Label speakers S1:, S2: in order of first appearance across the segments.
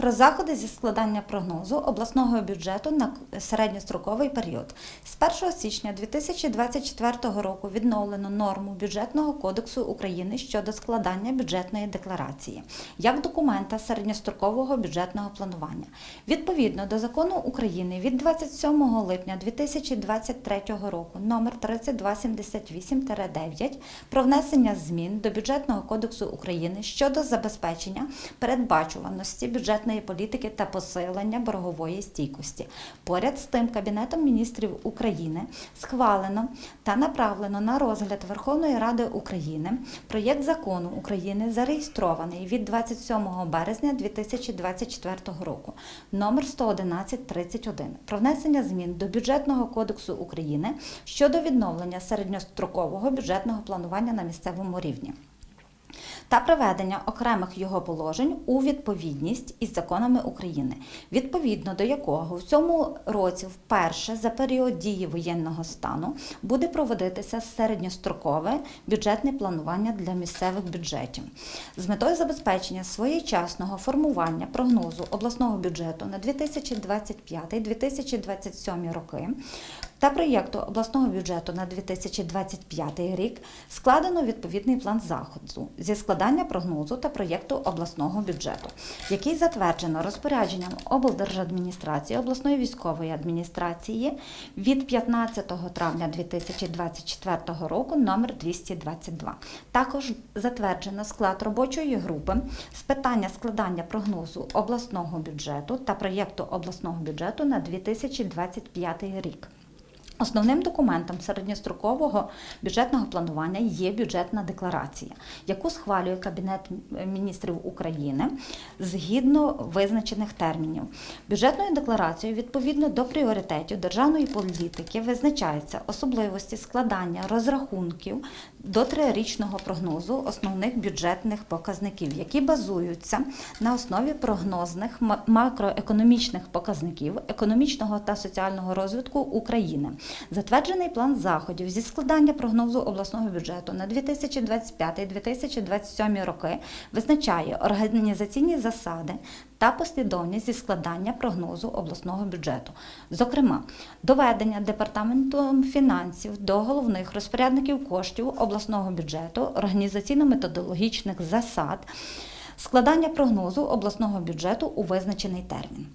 S1: Про заходи зі складання прогнозу обласного бюджету на середньостроковий період. З 1 січня 2024 року відновлено норму бюджетного кодексу України щодо складання бюджетної декларації як документа середньострокового бюджетного планування. Відповідно до закону України від 27 липня 2023 року номер 3278-9 про внесення змін до бюджетного кодексу України щодо забезпечення передбачуваності бюджетної політики та посилення боргової стійкості. Поряд з тим Кабінетом міністрів України схвалено та направлено на розгляд Верховної Ради України проєкт закону України зареєстрований від 27 березня 2024 року номер 11131 про внесення змін до бюджетного кодексу України щодо відновлення середньострокового бюджетного планування на місцевому рівні та приведення окремих його положень у відповідність із законами України, відповідно до якого в цьому році вперше за період дії воєнного стану буде проводитися середньострокове бюджетне планування для місцевих бюджетів. З метою забезпечення своєчасного формування прогнозу обласного бюджету на 2025-2027 роки та проєкту обласного бюджету на 2025 рік складено відповідний план заходу зі складання прогнозу та проєкту обласного бюджету, який затверджено розпорядженням облдержадміністрації обласної військової адміністрації від 15 травня 2024 року номер 222. Також затверджено склад робочої групи з питання складання прогнозу обласного бюджету та проєкту обласного бюджету на 2025 рік. Основним документом середньострокового бюджетного планування є бюджетна декларація, яку схвалює Кабінет міністрів України згідно визначених термінів. Бюджетною декларацією відповідно до пріоритетів державної політики визначаються особливості складання розрахунків до трирічного прогнозу основних бюджетних показників, які базуються на основі прогнозних макроекономічних показників економічного та соціального розвитку України. Затверджений план заходів зі складання прогнозу обласного бюджету на 2025-2027 роки визначає організаційні засади та послідовність зі складання прогнозу обласного бюджету. Зокрема, доведення департаментом фінансів до головних розпорядників коштів обласного бюджету, організаційно-методологічних засад, складання прогнозу обласного бюджету у визначений термін.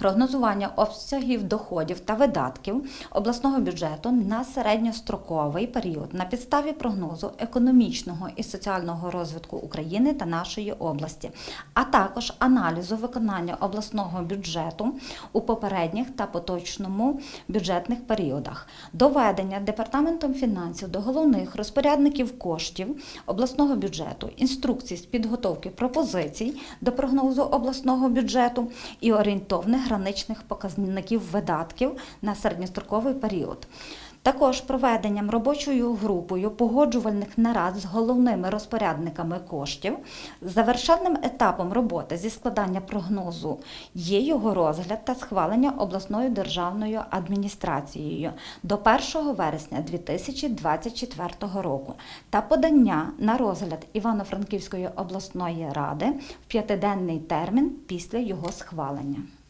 S1: Прогнозування обсягів доходів та видатків обласного бюджету на середньостроковий період на підставі прогнозу економічного і соціального розвитку України та нашої області, а також аналізу виконання обласного бюджету у попередніх та поточному бюджетних періодах, доведення департаментом фінансів до головних розпорядників коштів обласного бюджету, інструкцій з підготовки пропозицій до прогнозу обласного бюджету і орієнтовних граничних показників видатків на середньостроковий період. Також проведенням робочою групою погоджувальних нарад з головними розпорядниками коштів, завершальним етапом роботи зі складання прогнозу є його розгляд та схвалення обласною державною адміністрацією до 1 вересня 2024 року та подання на розгляд Івано-Франківської обласної ради в п'ятиденний термін після його схвалення.